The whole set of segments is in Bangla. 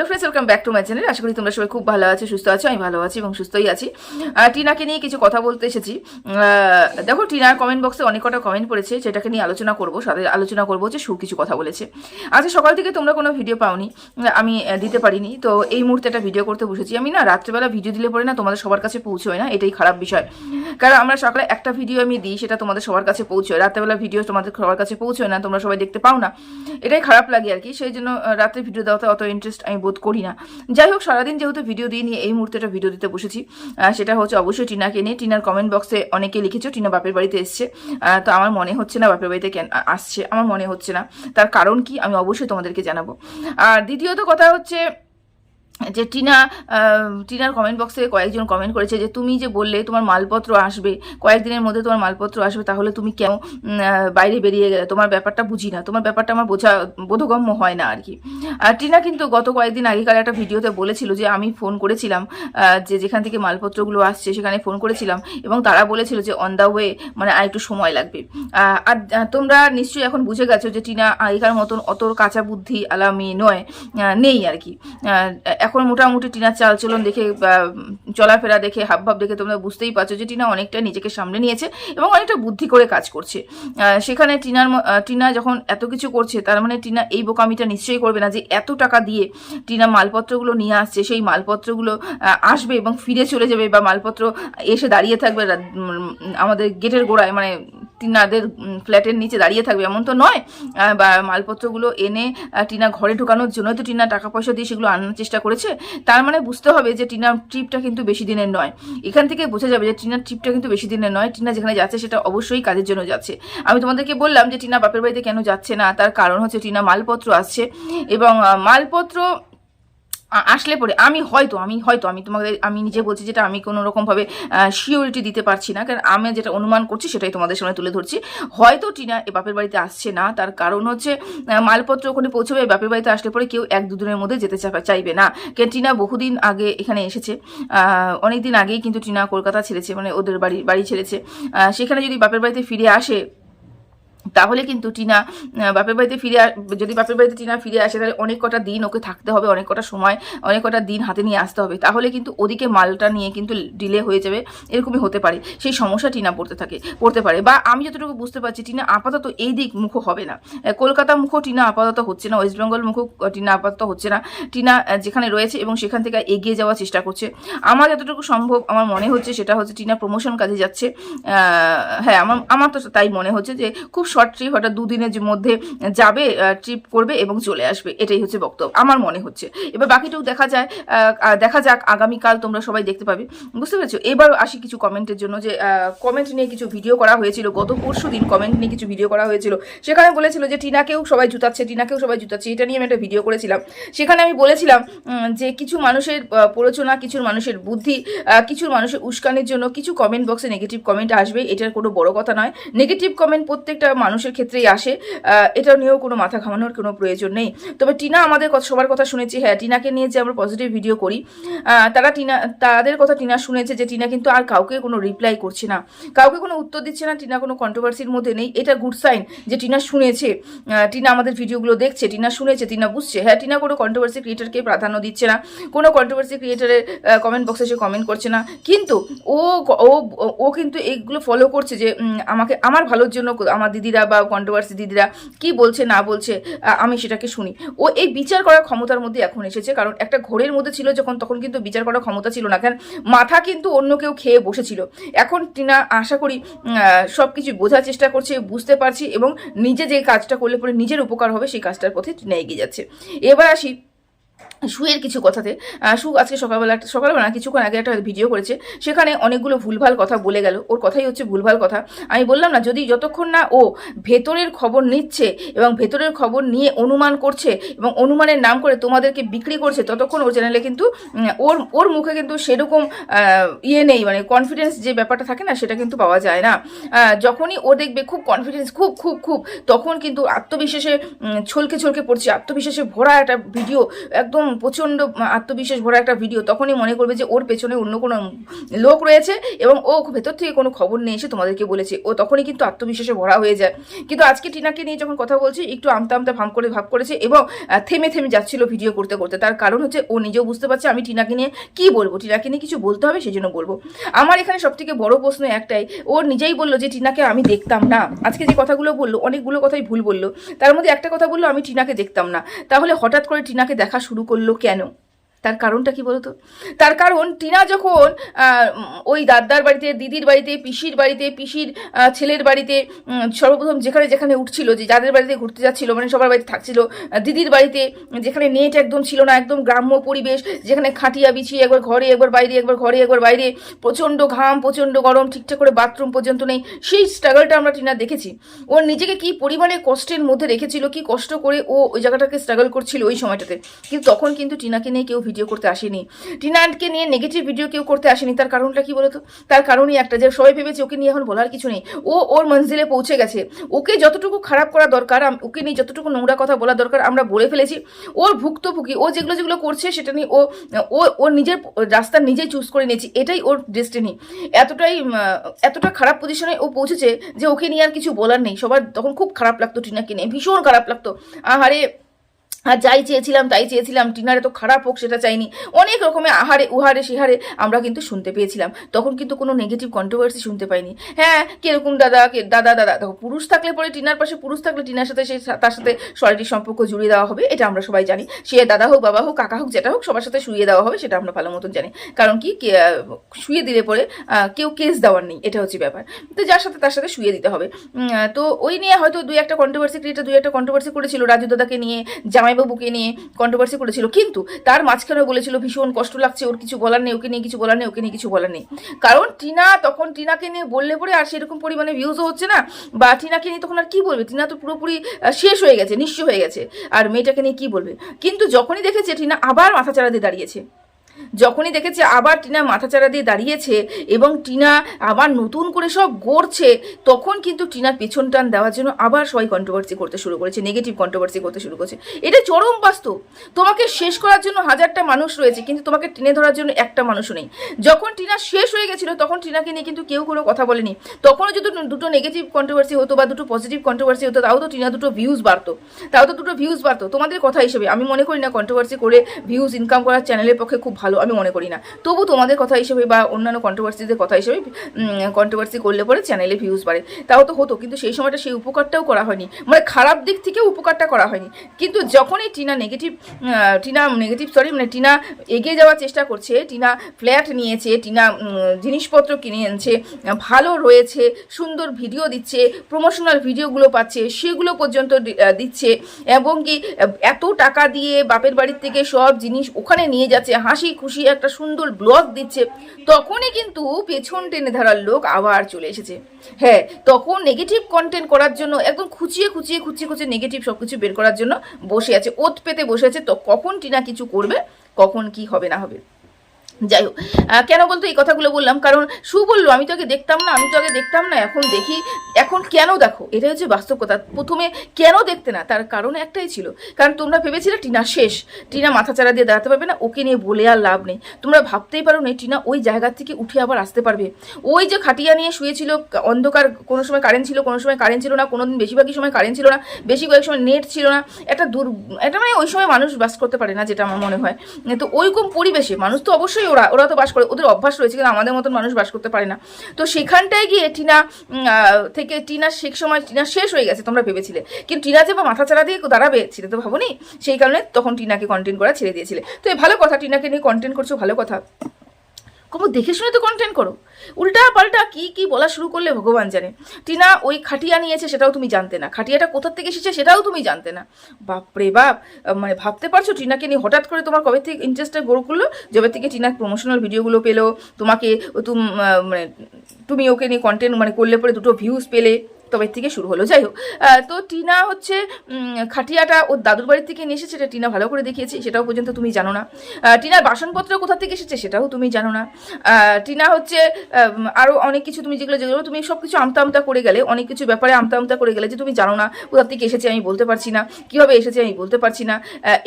Hello friends welcome back to my channel আশা করি তোমরা সবাই খুব ভালো আছো, সুস্থ আছো, আমি ভালো আছি এবং সুস্থই আছি। টিনাকে নিয়ে কিছু কথা বলতে এসেছি। দেখো, টিনার কমেন্ট বক্সে অনেক কটা কমেন্ট পড়েছে, সেটাকে নিয়ে আলোচনা করব, সাথে আলোচনা করব যে সুর কিছু কথা বলেছে। আজকে সকাল থেকে তোমরা কোনো ভিডিও পাওনি, আমি দিতে পারিনি, তো এই মুহূর্তে একটা ভিডিও করতে বসেছি। আমি না, রাত্রেবেলা ভিডিও দিলে পরে না, তোমাদের সবার কাছে পৌঁছয় না, এটাই খারাপ বিষয়। কারণ আমরা সকালে একটা ভিডিও আমি দিই, সেটা তোমাদের সবার কাছে পৌঁছয়। রাত্রেবেলা ভিডিও তোমাদের সবার কাছে পৌঁছয় না, তোমরা সবাই দেখতে পাও না। এটাই খারাপ লাগে আর কি, সেই জন্য রাত্রে ভিডিও দেওয়াতে অত ইন্টারেস্ট আমি বোধ করি না। যাই হোক, সারাদিন যেহেতু ভিডিও দিয়ে নিয়ে এই মুহূর্তে একটা ভিডিও দিতে বসেছি সেটা হচ্ছে অবশ্যই টিনাকে নিয়ে। টিনার কমেন্ট বক্সে অনেকে লিখেছো, টিনা বাপের বাড়িতে এসছে তো আমার মনে হচ্ছে না বাপের বাড়িতে কেন আসছে, আমার মনে হচ্ছে না। তার কারণ কি আমি অবশ্যই তোমাদেরকে জানাব। আর দ্বিতীয়ত কথা হচ্ছে যে টিনা টিনার কমেন্ট বক্সে কয়েকজন কমেন্ট করেছে যে, তুমি যে বললে তোমার মালপত্র আসবে, কয়েকদিনের মধ্যে তোমার মালপত্র আসবে, তাহলে তুমি কেন বাইরে বেরিয়ে গেলে? তোমার ব্যাপারটা বুঝি না। তোমার ব্যাপারটা আমার বোঝা, বোধগম্য হয় না আর কি আর টিনা কিন্তু গত কয়েকদিন আগেকার একটা ভিডিওতে বলেছিল যে, আমি ফোন করেছিলাম যে যেখান থেকে মালপত্রগুলো আসছে, সেখানে ফোন করেছিলাম। এবং তারা বলেছিল যে অন দ্য ওয়ে মানে আর একটু সময় লাগবে। আর তোমরা নিশ্চয়ই এখন বুঝে গেছো যে, টিনা আগেকার মতন অত কাঁচা বুদ্ধি আলা মেয়ে নয় নেই আর কি এখন মোটামুটি টিনার চালচলন দেখে চলাফেরা দেখে, হাবভাব দেখে তোমরা বুঝতেই পারছ যে টিনা অনেকটা নিজেকে সামলে নিয়েছে এবং অনেকটা বুদ্ধি করে কাজ করছে। সেখানে টিনার টিনা যখন এত কিছু করছে, তার মানে টিনা এই বোকামিটা নিশ্চয়ই করবে না যে এত টাকা দিয়ে টিনা মালপত্রগুলো নিয়ে আসছে, সেই মালপত্রগুলো আসবে এবং ফিরে চলে যাবে বা মালপত্র এসে দাঁড়িয়ে থাকবে আমাদের গেটের গোড়ায় মানে টিনাদের ফ্ল্যাটের নিচে দাঁড়িয়ে থাকবে। এমন তো নয় বা মালপত্রগুলো এনে টিনা ঘরে ঢোকানোর জন্য তো টিনা টাকা পয়সা দিয়ে সেগুলো আনার চেষ্টা করেছে। তার মানে বুঝতে হবে যে টিনার ট্রিপটা কিন্তু বেশি দিনের নয়। এখান থেকে বোঝা যাবে যে টিনার ট্রিপটা কিন্তু বেশি দিনের নয়। টিনা যেখানে যাচ্ছে সেটা অবশ্যই কাজের জন্য যাচ্ছে। আমি তোমাদেরকে বললাম যে টিনা বাপের বাড়িতে কেন যাচ্ছে না। তার কারণ হচ্ছে টিনা মালপত্র আসছে এবং মালপত্র আসলে পরে আমি হয়তো আমি হয়তো, আমি তোমাদের, আমি নিজে বলছি যেটা আমি কোনো রকমভাবে শিওরিটি দিতে পারছি না। কারণ আমি যেটা অনুমান করছি সেটাই তোমাদের সামনে তুলে ধরছি। হয়তো টিনা এ বাপের বাড়িতে আসছে না। তার কারণ হচ্ছে মালপত্র ওখানে পৌঁছবে, বাপের বাড়িতে আসলে পরে কেউ এক দুদিনের মধ্যে যেতে চাইবে না। কেন টিনা বহুদিন আগে এখানে এসেছে। অনেক দিন আগেই কিন্তু টিনা কলকাতা ছেড়েছে মানে ওদের বাড়ি বাড়ি ছেড়েছে। সেখানে যদি বাপের বাড়িতে ফিরে আসে তাহলে কিন্তু টিনা বাপের বাড়িতে ফিরে যদি বাপের বাড়িতে টিনা ফিরে আসে, তাহলে অনেক কটা দিন ওকে থাকতে হবে, অনেক কটা সময়, অনেক কটা দিন হাতে নিয়ে আসতে হবে। তাহলে কিন্তু ওদিকে মালটা নিয়ে কিন্তু ডিলে হয়ে যাবে, এরকমই হতে পারে। সেই সমস্যা টিনা পড়তে থাকে, পড়তে পারে। বা আমি যতটুকু বুঝতে পারছি, টিনা আপাতত এই দিক মুখ হবে না। কলকাতা মুখও টিনা আপাতত হচ্ছে না, ওয়েস্ট বেঙ্গল মুখও টিনা আপাতত হচ্ছে না। টিনা যেখানে রয়েছে এবং সেখান থেকে এগিয়ে যাওয়ার চেষ্টা করছে। আমার যতটুকু সম্ভব, আমার মনে হচ্ছে সেটা হচ্ছে টিনা প্রমোশন কাজে যাচ্ছে। হ্যাঁ আমার আমার তো তাই মনে হচ্ছে যে খুব শর্ট ট্রিপ হঠাৎ দুদিনের মধ্যে যাবে ট্রিপ করবে এবং চলে আসবে, এটাই হচ্ছে বক্তব্য। আমার মনে হচ্ছে। এবার বাকিটাও দেখা যায় দেখা যাক, আগামীকাল তোমরা সবাই দেখতে পাবে। বুঝতে পেরেছ? এবার আসি কিছু কমেন্টের জন্য যে কমেন্ট নিয়ে কিছু ভিডিও করা হয়েছিল। গত পরশু দিন কমেন্ট নিয়ে কিছু ভিডিও করা হয়েছিল। সেখানে বলেছিল যে, টিনাকেও সবাই জুতাচ্ছে, টিনাকেও সবাই জুতাচ্ছে, এটা নিয়ে আমি একটা ভিডিও করেছিলাম। সেখানে আমি বলেছিলাম যে কিছু মানুষের প্ররোচনা, কিছু মানুষের বুদ্ধি কিছু মানুষের উস্কানির জন্য কিছু কমেন্ট বক্সে নেগেটিভ কমেন্ট আসবে, এটার কোনো বড় কথা নয়। নেগেটিভ কমেন্ট প্রত্যেকটা মানুষের ক্ষেত্রেই আসে এটা নিয়েও কোনো মাথা ঘামানোর কোনো প্রয়োজন নেই। তবে টিনা আমাদের সবার কথা শুনেছি। হ্যাঁ টিনাকে নিয়ে যে আমরা পজিটিভ ভিডিও করি তারা টিনা, তাদের কথা টিনা শুনেছে যে টিনা কিন্তু আর কাউকে কোনো রিপ্লাই করছে না। কাউকে কোনো উত্তর দিচ্ছে না, টিনা কোনো কন্ট্রোভার্সির মধ্যে নেই। এটা গুড সাইন যে টিনা শুনেছে টিনা আমাদের ভিডিওগুলো দেখছে, টিনা শুনেছে, টিনা বুঝছে। হ্যাঁ টিনা কোনো কন্ট্রোভার্সি ক্রিয়েটারকে প্রাধান্য দিচ্ছে না, কোনো কন্ট্রোভার্সি ক্রিয়েটারের কমেন্ট বক্সে সে কমেন্ট করছে না। কিন্তু ও ও ও কিন্তু এইগুলো ফলো করছে যে আমাকে, আমার ভালোর জন্য, আমার দিদিরা বা কন্ট্রোভার্সি দিদিরা কি বলছে, না বলছে আমি সেটাকে শুনি। ও এই বিচার করার ক্ষমতার মধ্যে এখন এসেছে, কারণ একটা ঘোরের মধ্যে ছিল যখন, তখন কিন্তু বিচার করার ক্ষমতা ছিল না। কেন মাথা কিন্তু অন্য কেউ খেয়ে বসেছিল। এখন টিনা, আশা করি সব কিছু বোঝার চেষ্টা করছে, বুঝতে পারছি এবং নিজে যে কাজটা করলে পরে নিজের উপকার হবে, সেই কাজটার পথে টিনা এগিয়ে যাচ্ছে। এবার আসি সুয়ের কিছু কথাতে সু আজকে সকালবেলা সকালবেলা না, কিছুক্ষণ আগে একটা ভিডিও করেছে সেখানে অনেকগুলো ভুলভাল কথা বলে গেল। ওর কথাই হচ্ছে ভুলভাল কথা। আমি বললাম না যদি যতক্ষণ না ও ভেতরের খবর নিচ্ছে এবং ভেতরের খবর নিয়ে অনুমান করছে এবং অনুমানের নাম করে তোমাদেরকে বিক্রি করছে ততক্ষণ ওর চ্যানেলে কিন্তু ওর ওর মুখে কিন্তু সেরকম ইয়ে নেই মানে কনফিডেন্স যে ব্যাপারটা থাকে না সেটা কিন্তু পাওয়া যায় না। যখনই ও দেখবে খুব কনফিডেন্স খুব খুব খুব তখন কিন্তু আত্মবিশ্বাসে ছলকে ছলকে পড়ছে। আত্মবিশ্বাসে ভরা একটা ভিডিও একদম প্রচণ্ড আত্মবিশ্বাস ভরা একটা ভিডিও তখনই মনে করবে যে ওর পেছনে অন্য কোনো লোক রয়েছে এবং ও ভেতর থেকে কোনো খবর নিয়ে এসে তোমাদেরকে বলেছে। ও তখনই কিন্তু আত্মবিশ্বাসে ভরা হয়ে যায়। কিন্তু আজকে টিনাকে নিয়ে যখন কথা বলছি, একটু আমতা আমতা ভাম করে ভাব করেছে এবং থেমে থেমে যাচ্ছিল ভিডিও করতে করতে। তার কারণ হচ্ছে ও নিজেও বুঝতে পারছে আমি টিনাকে নিয়ে কি বলব। টিনাকে নিয়ে কিছু বলতে হবে সেই জন্য বলব। আমার এখানে সব থেকে বড় প্রশ্ন একটাই, ও নিজেই বলল যে টিনাকে আমি দেখতাম না। আজকে যে কথাগুলো বলল, অনেকগুলো কথাই ভুল বলল। তার মধ্যে একটা কথা বলল, আমি টিনাকে দেখতাম না। তাহলে হঠাৎ করে টিনাকে দেখা শুরু করল কেন? তার কারণটা কি বলতো? তার কারণ টিনা যখন ওই দাদার বাড়িতে, দিদির বাড়িতে, পিসির বাড়িতে, পিসির ছেলের বাড়িতে সর্বপ্রথম যেখানে যেখানে উঠছিল, যে যাদের বাড়িতে ঘুরতে যাচ্ছিল মানে সবার বাড়িতে থাকছিল, দিদির বাড়িতে, যেখানে নেট একদম ছিল না, একদম গ্রাম্য পরিবেশ, যেখানে খাটিয়া বিছিয়ে একবার ঘরে, একবার বাইরে, একবার ঘরে, একবার বাইরে, প্রচণ্ড ঘাম, প্রচণ্ড গরম, ঠিকঠাক করে বাথরুম পর্যন্ত নেই, সেই স্ট্রাগলটা আমরা টিনা দেখেছি। ওর নিজেকে কি পরিমাণে কষ্টের মধ্যে রেখেছিল, কি কষ্ট করে ও ওই জায়গাটাকে স্ট্রাগল করছিল ওই সময়টাতে। কিন্তু তখন কিন্তু টিনাকে নিয়ে কেউ ভিডিও করতে আসেনি। টিনাকে নিয়ে নেগেটিভ ভিডিও কেউ করতে আসেনি। তার কারণটা কি বলতো? তার কারণই একটা যে সবাই ভেবেছে ওকে নিয়ে এখন বলার কিছু নেই। ও ওর মঞ্জিলে পৌঁছে গেছে। ওকে যতটুকু খারাপ করা দরকার ওকে নিয়ে যতটুকু নোংরা কথা বলা দরকার, আমরা বলে ফেলেছি। ওর ভুক্তভোগী, ও যেগুলো যেগুলো করছে সেটা নিয়ে ও ও ওর নিজের রাস্তা নিজেই চুজ করে নিয়েছি। এটাই ওর ডেস্টিনি এতটাই এতটা খারাপ পজিশনে ও পৌঁছেছে যে ওকে নিয়ে আর কিছু বলার নেই। সবার তখন খুব খারাপ লাগতো টিনাকে নিয়ে। ভীষণ খারাপ লাগতো। আহারে আর যাই চেয়েছিলাম, তাই চেয়েছিলাম টিনারে তো খারাপ হোক, সেটা চাইনি। অনেক রকমের আহারে, উহারে, সিহারে আমরা কিন্তু শুনতে পেয়েছিলাম। তখন কিন্তু কোনো নেগেটিভ কন্ট্রোভার্সি শুনতে পাইনি। হ্যাঁ কীরকম দাদা, কে, দাদা দাদা, দেখো, পুরুষ থাকলে পরে টিনার পাশে, পুরুষ থাকলে টিনার সাথে সে, তার সাথে শারীরিক সম্পর্ক জুড়িয়ে দেওয়া হবে, এটা আমরা সবাই জানি। সে দাদা হোক, বাবা হোক, কাকা হোক, যেটা হোক, সবার সাথে শুয়ে দেওয়া হবে, সেটা আমরা ভালো মতন জানি। কারণ কি শুয়ে দিলে পরে কেউ কেস দেওয়ার নেই, এটা হচ্ছে ব্যাপার। তো যার সাথে, তার সাথে শুয়ে দিতে হবে। তো ওই নিয়ে হয়তো দুই একটা কন্ট্রোভার্সি ক্রিয়েটার দুই একটা কন্ট্রোভার্সি করেছিল, রাজু দাদাকে নিয়ে জামাইবাবুকে নিয়ে কন্ট্রোভার্সি করেছিল। কিন্তু তার মাঝখানেও বলেছিল, ভীষণ কষ্ট লাগছে, ওর কিছু বলার নেই, ওকে নিয়ে কিছু বলার নেই, ওকে নিয়ে কিছু বলার নেই। কারণ টিনা তখন টিনাকে নিয়ে বললে পরে আর সেরকম পরিমাণে ভিউজও হচ্ছে না, বা টিনাকে নিয়ে তখন আর কি বলবে? টিনা তো পুরোপুরি শেষ হয়ে গেছে, নিঃস্ব হয়ে গেছে। আর মেয়েটাকে নিয়ে কি বলবে? কিন্তু যখনই দেখেছে, টিনা আবার মাথা চাড়া দিয়ে দাঁড়িয়েছে। যখনই দেখেছে আবার টিনা মাথাচাড়া দিয়ে দাঁড়িয়েছে এবং টিনা আবার নতুন করে সব গড়ছে, তখন কিন্তু টিনার পেছন টান দেওয়ার জন্য আবার সবাই কন্ট্রোভার্সি করতে শুরু করেছে নেগেটিভ কন্ট্রোভার্সি করতে শুরু করেছে। এটা চরম বাস্তব। তোমাকে শেষ করার জন্য হাজারটা মানুষ রয়েছে, কিন্তু তোমাকে টেনে ধরার জন্য একটা মানুষও নেই। যখন টিনা শেষ হয়ে গেছিল, তখন টিনাকে নিয়ে কিন্তু কেউ কোনো কথা বলেনি। তখনও যদি দুটো নেগেটিভ কন্ট্রোভার্সি হতো বা দুটো পজিটিভ কন্ট্রোভার্সি হতো, তাও তো টিনা দুটো ভিউজ বাড়তো। তাও তো দুটো ভিউজ বাড়তো। তোমাদের কথা হিসেবে, আমি মনে করি না কন্ট্রোভার্সি করে ভিউজ ইনকাম করার চ্যানেলের পক্ষে খুব ভালো আমি মনে করি না। তবু তোমাদের কথা হিসেবে বা অন্যান্য কন্ট্রোভার্সিদের কথা হিসেবে কন্ট্রোভার্সি করলে পরে চ্যানেলে ভিউজ বাড়ে। তাও তো হতো, কিন্তু সেই সময়টা সেই উপকারটাও করা হয়নি। মানে খারাপ দিক থেকেও উপকারটা করা হয়নি। কিন্তু যখনই Tina negative Tina negative sorry মানে টিনা এগিয়ে যাওয়ার চেষ্টা করছে, টিনা ফ্ল্যাট নিয়েছে, টিনা জিনিসপত্র কিনে এনেছে ভালো রয়েছে, সুন্দর ভিডিও দিচ্ছে প্রমোশনাল ভিডিওগুলো পাচ্ছে, সেগুলো পর্যন্ত দিচ্ছে, এবং কি এত টাকা দিয়ে বাপের বাড়ির থেকে সব জিনিস ওখানে নিয়ে যাচ্ছে খুশি একটা সুন্দর ব্লগ দিচ্ছে। তখনই কিন্তু পেছন টেনে ধরার লোক আবার চলে এসেছে। হ্যাঁ তখন নেগেটিভ কন্টেন্ট করার জন্য, একদম খুচিয়ে খুচিয়ে খুচিয়ে খুচিয়ে নেগেটিভ সব কিছু বের করার জন্য বসে আছে। ওত পেতে বসে আছে। তো কখন টিনা কিছু করবে, কখন কি হবে না হবে। যাই হোক কেন বলতো এই কথাগুলো বললাম? কারণ সু বলল, আমি তো আগে দেখতাম না, আমি তো আগে দেখতাম না, এখন দেখি, এখন কেন দেখো? এটা হচ্ছে বাস্তব কথা। প্রথমে কেন দেখতে না? তার কারণ একটাই ছিল। কারণ তোমরা ভেবেছিলে টিনা শেষ। টিনা মাথা চারা দিয়ে দাঁড়াতে পারবে না, ওকে নিয়ে বলে আর লাভ নেই। তোমরা ভাবতেই পারো না টিনা ওই জায়গা থেকে উঠে আবার আসতে পারবে। ওই যে খাটিয়া নিয়ে শুয়েছিল, অন্ধকার, কোনো সময় কারেন্ট ছিল, কোনো সময় কারেন্ট ছিল না কোনো দিন বেশিরভাগই সময় কারেন্ট ছিল না, বেশি কয়েক সময় নেট ছিল না। একটা দূর এটা মানে ওই সময় মানুষ বাস করতে পারে না, যেটা আমার মনে হয়। তো ওইরকম পরিবেশে মানুষ তো অবশ্যই ওরা ওরা তো বাস করে, ওদের অভ্যাস রয়েছে কিন্তু আমাদের মতন মানুষ বাস করতে পারে না। তো সেখানটায় গিয়ে টিনা থেকে টিনা শেখ সময়, টিনা শেষ হয়ে গেছে, তোমরা ভেবেছিলে। কিন্তু টিনা যে বা মাথা চারা দিয়ে দাঁড়াবে, সেটা তো ভাবনি? সেই কারণে তখন টিনাকে কন্টেন্ট করা ছেড়ে দিয়েছিলে। তো এই ভালো কথা, টিনাকে নিয়ে কন্টেন্ট করছ, ভালো কথা। কম, দেখে শুনে তো কন্টেন্ট করো। উল্টা পাল্টা কি কি বলা শুরু করলে ভগবান জানে। টিনা ওই খাটিয়া নিয়েছে, সেটাও তুমি জানতে না। খাটিয়াটা কোথার থেকে এসেছে, সেটাও তুমি জানতে না। বাপরে বাপ মানে ভাবতে পারছ টিনাকে নিয়ে হঠাৎ করে তোমার কবে থেকে ইন্টারেস্টটা গড়ে করল যবে থেকে টিনা প্রমোশনাল ভিডিওগুলো পেল, তোমাকে তুম মানে তুমি ওকে নিয়ে কন্টেন্ট মানে করলে পরে দুটো ভিউজ পেলে। তবে থেকে শুরু হলো। যাই হোক তো টিনা হচ্ছে খাটিয়াটা ওর দাদুর বাড়ির থেকে নিয়ে এসেছে সেটা টিনা ভালো করে দেখিয়েছে, সেটাও পর্যন্ত তুমি জানো না। টিনার বাসনপত্র কোথা থেকে এসেছে সেটাও তুমি জানো না। টিনা হচ্ছে আরও অনেক কিছু তুমি যেগুলো যেগুলো, তুমি সব কিছু আমতা আমতা করে গেলে, অনেক কিছু ব্যাপারে আমতা আমতা করে গেলে যে তুমি জানো না, কোথা থেকে এসেছে আমি বলতে পারছি না, কীভাবে এসেছে আমি বলতে পারছি না।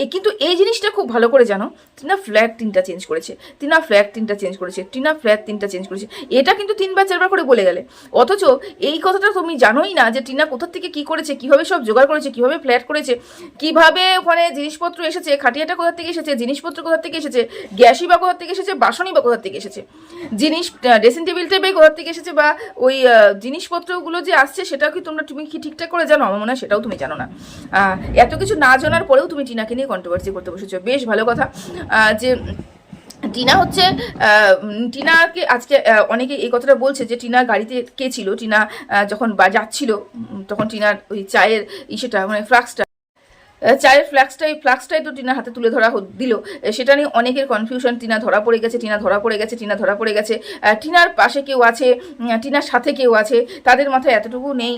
এ কিন্তু এই জিনিসটা খুব ভালো করে জানো, টিনা ফ্ল্যাট তিনটা চেঞ্জ করেছে, টিনা ফ্ল্যাট তিনটা চেঞ্জ করেছে, টিনা ফ্ল্যাট তিনটা চেঞ্জ করেছে। এটা কিন্তু তিনবার চারবার করে বলে গেলে। অথচ এই কথাটা তুমি জানোই না যে টিনা কোথা থেকে কি করেছে, কীভাবে সব জোগাড় করেছে, কীভাবে ফ্ল্যাট করেছে, কীভাবে ওখানে জিনিসপত্র এসেছে, খাটিয়াটা কোথা থেকে এসেছে, জিনিসপত্র কোথা থেকে এসেছে, গ্যাসই বা কোথা থেকে এসেছে, বাসনই বা কোথা থেকে এসেছে, জিনিস ড্রেসিং টেবিল টেবে কোথা থেকে এসেছে বা ওই জিনিসপত্রগুলো যে আসছে সেটাও কি তোমরা তুমি কি ঠিকঠাক করে জানো? আমার মনে হয় সেটাও তুমি জানো না। এত কিছু না জানার পরেও তুমি টিনাকে নিয়ে কন্ট্রোভার্সি করতে বসেছো। বেশ ভালো কথা। যে টিনা হচ্ছে টিনাকে আজকে অনেকে এই কথাটা বলছে যে টিনা গাড়িতে কে ছিল? টিনা যখন যাচ্ছিল তখন টিনার ওই চায়ের ইসেটা মানে ফ্লাক্সটা চায়ের ফ্লাক্সটাই ফ্লাক্সটাই তো টিনার হাতে তুলে ধরা দিল। সেটা নিয়ে অনেকের কনফিউশন টিনা ধরা পড়ে গেছে, টিনা ধরা পড়ে গেছে, টিনা ধরা পড়ে গেছে। টিনার পাশে কেউ আছে টিনার সাথে কেউ আছে, তাদের মাথায় এতটুকু নেই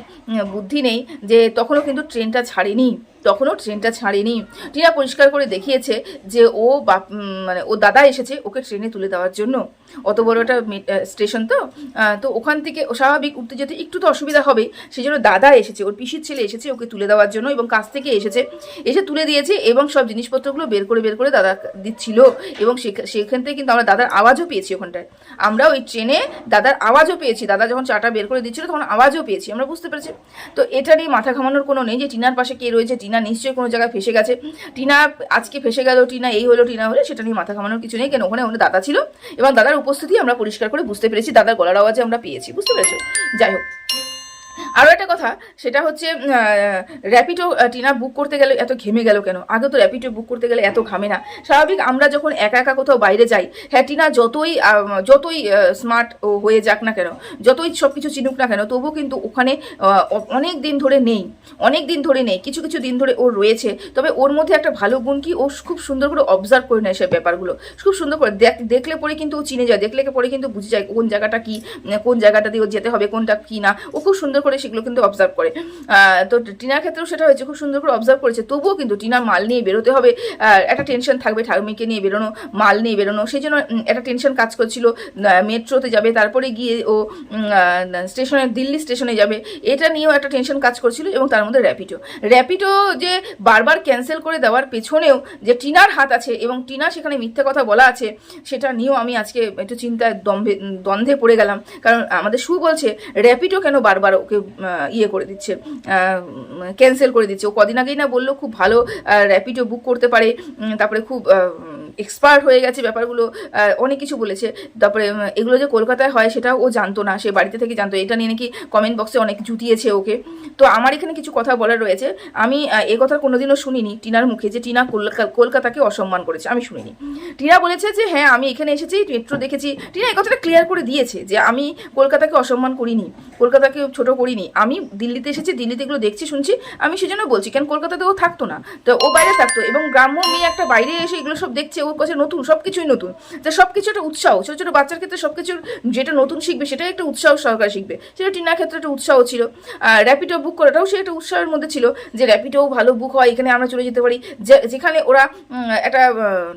বুদ্ধি নেই যে তখনও কিন্তু ট্রেনটা ছাড়েনি। তখনও ট্রেনটা ছাড়েনি। টিনা পরিষ্কার করে দেখিয়েছে যে ও বাপ মানে ও দাদা এসেছে ওকে ট্রেনে তুলে দেওয়ার জন্য। অত বড় একটা স্টেশন তো? তো ওখান থেকে স্বাভাবিক উঠতে যেতে একটু তো অসুবিধা হবে। সেই জন্য দাদা এসেছে, ওর পিসির ছেলে এসেছে ওকে তুলে দেওয়ার জন্য এবং কাছ থেকে এসেছে। এসে তুলে দিয়েছে এবং সব জিনিসপত্রগুলো বের করে বের করে দাদা দিচ্ছিল এবং সেখা- সেখান থেকে কিন্তু আমরা দাদার আওয়াজও পেয়েছি ওখানটায়। আমরা ওই ট্রেনে দাদার আওয়াজও পেয়েছি। দাদা যখন চাটা বের করে দিচ্ছিল তখন আওয়াজও পেয়েছি। আমরা বুঝতে পেরেছি। তো এটা নিয়ে মাথা ঘামানোর কোনো নেই যে টিনার পাশে কে রয়েছে, টিনা নিশ্চয়ই কোনো জায়গায় ফেসে গেছে। টিনা আজকে ফেসে গেল, টিনা এই হলো, টিনা হলে, সেটা নিয়ে মাথা খামানোর কিছু নেই। কেন? ওখানে ওখানে দাদা ছিল। এবং দাদার উপস্থিতি আমরা পরিষ্কার করে বুঝতে পেরেছি। দাদার গলার আওয়াজে আমরা পেয়েছি। বুঝতে পেরেছ? যাই হোক। আরও একটা কথা, সেটা হচ্ছে র্যাপিডো টিনা বুক করতে গেলে এত ঘেমে গেল কেন? আগে তো র্যাপিডো বুক করতে গেলে এত ঘামে না। স্বাভাবিক আমরা যখন একা একা কোথাও বাইরে যাই হ্যাঁ টিনা যতই যতই স্মার্ট হয়ে যাক না কেন, যতই সব কিছু চিনুক না কেন, তবুও কিন্তু ওখানে অনেক দিন ধরে নেই, অনেক দিন ধরে নেই, কিছু কিছু দিন ধরে ওর রয়েছে। তবে ওর মধ্যে একটা ভালো গুণ কি, ও খুব সুন্দর করে অবজার্ভ করে নেয় সে ব্যাপারগুলো। খুব সুন্দর করে দেখ, দেখলে পরে কিন্তু ও চিনে যায়, দেখলে পরে কিন্তু বুঝে যায় কোন জায়গাটা কি, কোন জায়গাটা দিয়ে ওর যেতে হবে, কোনটা কি না। ও খুব সুন্দর করে সেগুলো কিন্তু অবজার্ভ করে। তো টিনার ক্ষেত্রেও সেটা হয়েছে, খুব সুন্দর করে অবজার্ভ করেছে। তবুও কিন্তু টিনার মাল নিয়ে বেরোতে হবে। একটা টেনশন থাকবে ঠাকুমিকে নিয়ে বেরোনো, মাল নিয়ে বেরোনো। সেই জন্য একটা টেনশন কাজ করছিল মেট্রোতে যাবে, তারপরে গিয়ে ও স্টেশনে, দিল্লি স্টেশনে যাবে। এটা নিয়েও একটা টেনশন কাজ করছিল এবং তার মধ্যে র্যাপিডো র্যাপিডো যে বারবার ক্যান্সেল করে দেওয়ার পেছনেও যে টিনার হাত আছে এবং টিনা সেখানে মিথ্যে কথা বলা আছে, সেটা নিয়েও আমি আজকে একটু চিন্তায় দম্ভে দ্বন্দ্বে পড়ে গেলাম। কারণ আমাদের সু বলছে র্যাপিডো কেন বারবার ওকে ইয়ে করে দিচ্ছে ক্যান্সেল করে দিচ্ছে। ও কদিন আগেই না বলল, খুব ভালো র্যাপিডও বুক করতে পারে। তারপরে খুব এক্সপার্ট হয়ে গেছে, ব্যাপারগুলো অনেক কিছু বলেছে। তারপরে এগুলো যে কলকাতায় হয় সেটাও ও জানতো না, সে বাড়িতে থেকে জানতো। এটা নিয়ে নাকি কমেন্ট বক্সে অনেক জুতিয়েছে ওকে। তো আমার এখানে কিছু কথা বলার রয়েছে। আমি এ কথা কোনোদিনও শুনিনি টিনার মুখে যে টিনা কলকাতাকে অসম্মান করেছে, আমি শুনিনি। টিনা বলেছে যে হ্যাঁ আমি এখানে এসেছি মেট্রো দেখেছি। টিনা এই কথাটা ক্লিয়ার করে দিয়েছে যে, আমি কলকাতাকে অসম্মান করিনি, কলকাতাকে ছোট করিনি। আমি দিল্লিতে এসেছি, দিল্লিতে এগুলো দেখছি, শুনছি। আমি সেজন্য বলছি, কেন কলকাতাতে ও থাকতো না? তো ও বাইরে থাকতো এবং গ্রাম্য মেয়ে একটা বাইরে এসে এগুলো সব দেখছে ওর কাছে নতুন সব কিছুই নতুন। যে সব কিছু একটা উৎসাহ, ছোটো ছোটো বাচ্চার ক্ষেত্রে সব কিছুর যেটা নতুন শিখবে, সেটাই একটা উৎসাহ সহকারে শিখবে। সেটা টিনার ক্ষেত্রে একটা উৎসাহ ছিল। আর র্যাপিডো বুক করাটাও সে একটা উৎসাহের মধ্যে ছিল যে র্যাপিডোও ভালো বুক হয়, এখানে আমরা চলে যেতে পারি। যেখানে ওরা একটা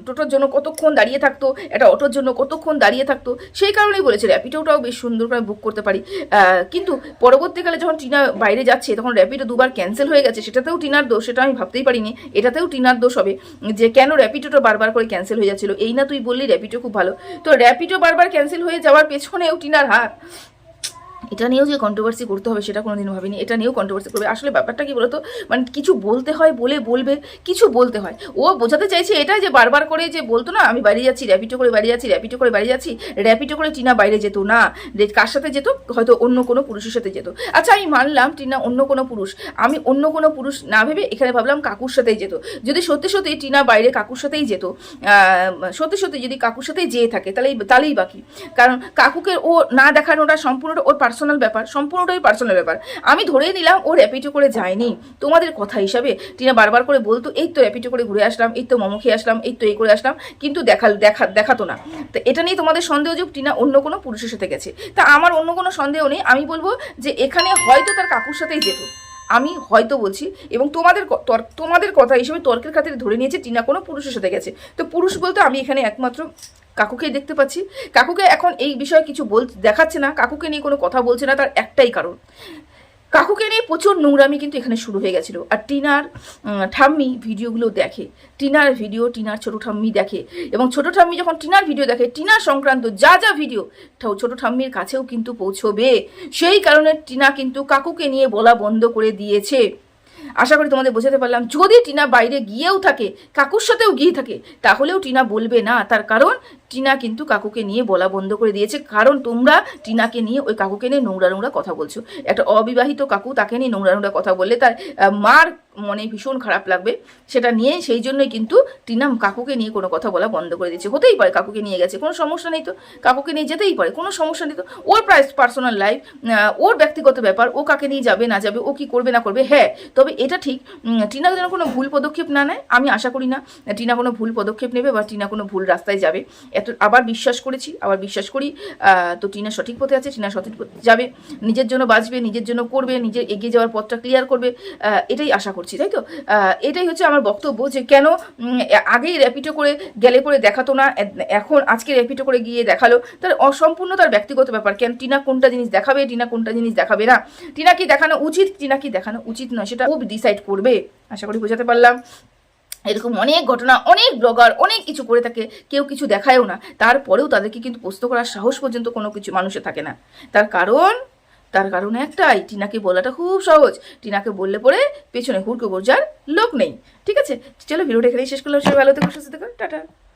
টোটোর জন্য কতক্ষণ দাঁড়িয়ে থাকতো, একটা অটোর জন্য কতক্ষণ দাঁড়িয়ে থাকতো, সেই কারণেই বলেছে র্যাপিডোটাও বেশ সুন্দর করে বুক করতে পারি। কিন্তু পরবর্তীকালে যখন টিনা বাইরে যাচ্ছে, তখন র্যাপিডো দুবার ক্যান্সেল হয়ে গেছে, সেটাতেও টিনার দোষ, সেটা আমি ভাবতেই পারিনি, এটাতেও টিনার দোষ হবে যে কেন র্যাপিডোটা বারবার করে ক্যান্সেল হয়ে যাচ্ছিল। এই না তুই বললি র্যাপিডো খুব ভালো। তো র্যাপিডো বারবার ক্যান্সেল হয়ে যাওয়ার পেছনেও টিনার হাত। এটা নিয়েও যে কন্ট্রোভার্সি করতে হবে সেটা কোনোদিনও ভাবিনি, এটা নিয়েও কন্ট্রোভার্সি করবে। আসলে ব্যাপারটা কি বলতো? মানে কিছু বলতে হয় বলে বলবে, কিছু বলতে হয়। ও বোঝাতে চাইছে এটাই যে বারবার করে যে বলতো না, আমি বাইরে যাচ্ছি র্যাপিডো করে বাড়ি যাচ্ছি র্যাপিডো করে বাইরে যাচ্ছি র্যাপিডো করে টিনা বাইরে যেত না। কার সাথে যেত? হয়তো অন্য কোনো পুরুষের সাথে যেত। আচ্ছা আমি মানলাম টিনা অন্য কোনো পুরুষ। আমি অন্য কোনো পুরুষ না ভেবে এখানে ভাবলাম কাকুর সাথেই যেত। যদি সত্যি সত্যি টিনা বাইরে কাকুর সাথেই যেত সত্যি সত্যি যদি কাকুর সাথেই যেয়ে থাকে, তাহলেই তাহলেই বাকি কারণ কাকুকে ও না দেখানোটা সম্পূর্ণটা ওর পার্সোনাল ব্যাপার, সম্পূর্ণটাই পার্সোনাল ব্যাপার। আমি ধরেই নিলাম ও র্যাপিডো করে যায়নি। তোমাদের কথা হিসাবে টিনা বারবার করে বলতো, এই তো র্যাপিডো করে ঘুরে আসলাম, এই তো মোমো খেয়ে আসলাম, এই তো এই করে আসলাম। কিন্তু দেখাল দেখা, দেখাতো না। তো এটা নিয়ে তোমাদের সন্দেহ যে টিনা অন্য কোনো পুরুষের সাথে গেছে। তা আমার অন্য কোনো সন্দেহ নেই। আমি বলব যে এখানে হয়তো তার কাকুর সাথেই যেত। আমি হয়তো বলছি, এবং তোমাদের তোমাদের কথা হিসেবে তর্কের খাতিরে ধরে নিয়েছে টিনা কোনো পুরুষের সাথে গেছে। তো পুরুষ বলতে আমি এখানে একমাত্র কাকুকেই দেখতে পাচ্ছি। কাকুকে এখন এই বিষয়ে কিছু বল দেখাচ্ছে না, কাকুকে নিয়ে কোনো কথা বলছে না, তার একটাই কারণ। কাকুকে নিয়ে প্রচুর নোংরামি কিন্তু এখানে শুরু হয়ে গেছিল। আর টিনার ঠাম্মি ভিডিওগুলো দেখে, টিনার ভিডিও, টিনার ছোট ঠাম্মি দেখে এবং ছোট ঠাম্মি যখন টিনার ভিডিও দেখে টিনার সংক্রান্ত যা যা ভিডিও ছোট ঠাম্মির কাছেও কিন্তু পৌঁছবে। সেই কারণে টিনা কিন্তু কাকুকে নিয়ে বলা বন্ধ করে দিয়েছে। আশা করি তোমাদের বোঝাতে পারলাম। যদি টিনা বাইরে গিয়েও থাকে, কাকুর সাথেও গিয়ে থাকে, তাহলেও টিনা বলবে না। তার কারণ টিনা কিন্তু কাকুকে নিয়ে বলা বন্ধ করে দিয়েছে। কারণ তোমরা টিনাকে নিয়ে ওই কাকুকে নিয়ে নোংরা নোংরা কথা বলছো। একটা অবিবাহিত কাকু তাকে নিয়ে নোংরা নোংরা কথা বললে তার মার মনে ভীষণ খারাপ লাগবে। সেটা নিয়ে সেই জন্যই কিন্তু টিনা কাকুকে নিয়ে কোনো কথা বলা বন্ধ করে দিয়েছে। হতেই পারে কাকুকে নিয়ে গেছে। কোনো সমস্যা নেই তো। কাকুকে নিয়ে যেতেই পারে। কোনো সমস্যা নেই তো। ওর প্রায় পার্সোনাল লাইফ ওর ব্যক্তিগত ব্যাপার। ও কাকে নিয়ে যাবে, না যাবে, ও কি করবে, না করবে হ্যাঁ। তবে এটা ঠিক টিনা যেন কোনো ভুল পদক্ষেপ না নেয়, আমি আশা করি না। টিনা কোনো ভুল পদক্ষেপ নেবে বা টিনা কোনো ভুল রাস্তায় যাবে। এত আবার বিশ্বাস করেছি, আবার বিশ্বাস করি তো টিনা সঠিক পথে আছে, টিনা সঠিক পথে যাবে, নিজের জন্য বাঁচবে, নিজের জন্য করবে নিজের এগিয়ে যাওয়ার পথটা ক্লিয়ার করবে এটাই আশা করছি, তাই তো? এটাই হচ্ছে আমার বক্তব্য যে কেন আগেই র্যাপিডো করে গেলে পরে দেখাতো না এখন আজকে র্যাপিডো করে গিয়ে দেখাল, তার অসম্পূর্ণ, তার ব্যক্তিগত ব্যাপার, কেন টিনা কোনটা জিনিস দেখাবে, টিনা কোনটা জিনিস দেখাবে না? টিনা কি দেখানো উচিত টিনা কি দেখানো উচিত নয়, সেটা খুব ডিসাইড করবে, আশা করি বোঝাতে পারলাম। এরকম অনেক ঘটনা, অনেক ব্লগার, অনেক কিছু করে থাকে, কেউ কিছু দেখায়ও না। তারপরেও তাদেরকে কিন্তু পোস্ত করার সাহস পর্যন্ত কোনো কিছু মানুষে থাকে না। তার কারণ তার কারণ একটাই, টিনাকে বলাটা খুব সহজ। টিনাকে বললে পরে পেছনে হুড়কো বোঝার লোক নেই। ঠিক আছে? চলো ভিডিওটা এখানেই শেষ করলাম। সবাই ভালো থেকো, সুস্থ থেকো। টাটা।